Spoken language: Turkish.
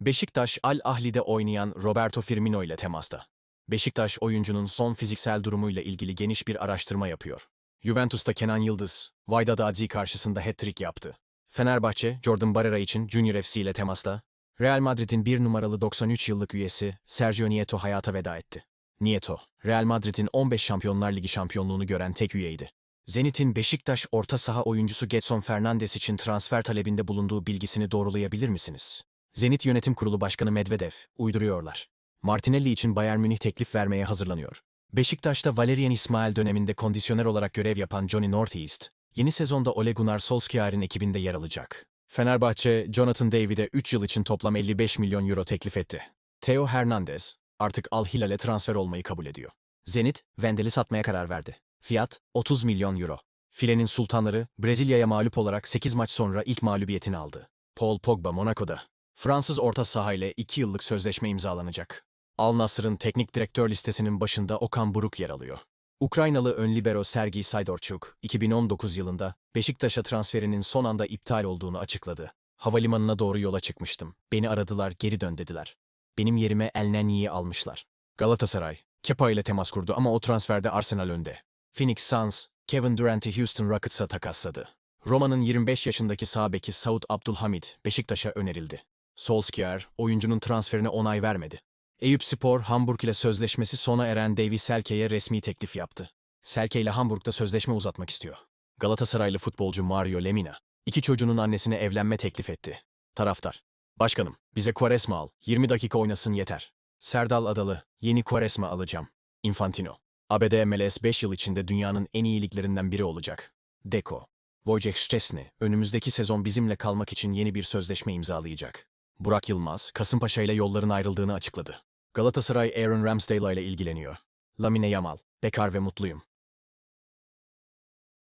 Beşiktaş Al Ahli'de oynayan Roberto Firmino ile temasta. Beşiktaş oyuncunun son fiziksel durumuyla ilgili geniş bir araştırma yapıyor. Juventus'ta Kenan Yıldız, Wydad Adzi karşısında hat-trick yaptı. Fenerbahçe, Jordan Barrera için Junior FC ile temasta. Real Madrid'in bir numaralı 93 yıllık üyesi Sergio Nieto hayata veda etti. Nieto, Real Madrid'in 15 Şampiyonlar Ligi şampiyonluğunu gören tek üyeydi. Zenit'in Beşiktaş orta saha oyuncusu Getson Fernandes için transfer talebinde bulunduğu bilgisini doğrulayabilir misiniz? Zenit Yönetim Kurulu Başkanı Medvedev, uyduruyorlar. Martinelli için Bayern Münih teklif vermeye hazırlanıyor. Beşiktaş'ta Valerian İsmail döneminde kondisyoner olarak görev yapan Johnny Northeast, yeni sezonda Ole Gunnar Solskjaer'in ekibinde yer alacak. Fenerbahçe, Jonathan David'e 3 yıl için toplam 55 milyon euro teklif etti. Theo Hernandez, artık Al Hilal'e transfer olmayı kabul ediyor. Zenit, Vendel'i satmaya karar verdi. Fiyat, 30 milyon euro. Filenin sultanları, Brezilya'ya mağlup olarak 8 maç sonra ilk mağlubiyetini aldı. Paul Pogba Monaco'da. Fransız orta saha ile 2 yıllık sözleşme imzalanacak. Al Nassr'ın teknik direktör listesinin başında Okan Buruk yer alıyor. Ukraynalı ön libero Sergey Saydorchuk, 2019 yılında Beşiktaş'a transferinin son anda iptal olduğunu açıkladı. Havalimanına doğru yola çıkmıştım. Beni aradılar, geri dön dediler. Benim yerime El Neni'yi almışlar. Galatasaray, Kepa ile temas kurdu ama o transferde Arsenal önde. Phoenix Suns, Kevin Durant'i Houston Rockets'a takasladı. Roma'nın 25 yaşındaki sağ beki Saud Abdulhamid, Beşiktaş'a önerildi. Solskjaer, oyuncunun transferine onay vermedi. Eyüp Spor, Hamburg ile sözleşmesi sona eren Davy Selke'ye resmi teklif yaptı. Selke ile Hamburg'da sözleşme uzatmak istiyor. Galatasaraylı futbolcu Mario Lemina, iki çocuğunun annesine evlenme teklif etti. Taraftar, Başkanım, bize Quaresma al, 20 dakika oynasın yeter. Serdal Adalı, yeni Quaresma alacağım. Infantino, ABD MLS 5 yıl içinde dünyanın en iyi liglerinden biri olacak. Deko, Wojciech Szczesny, önümüzdeki sezon bizimle kalmak için yeni bir sözleşme imzalayacak. Burak Yılmaz, Kasımpaşa ile yolların ayrıldığını açıkladı. Galatasaray Aaron Ramsdale ile ilgileniyor. Lamine Yamal, bekar ve mutluyum.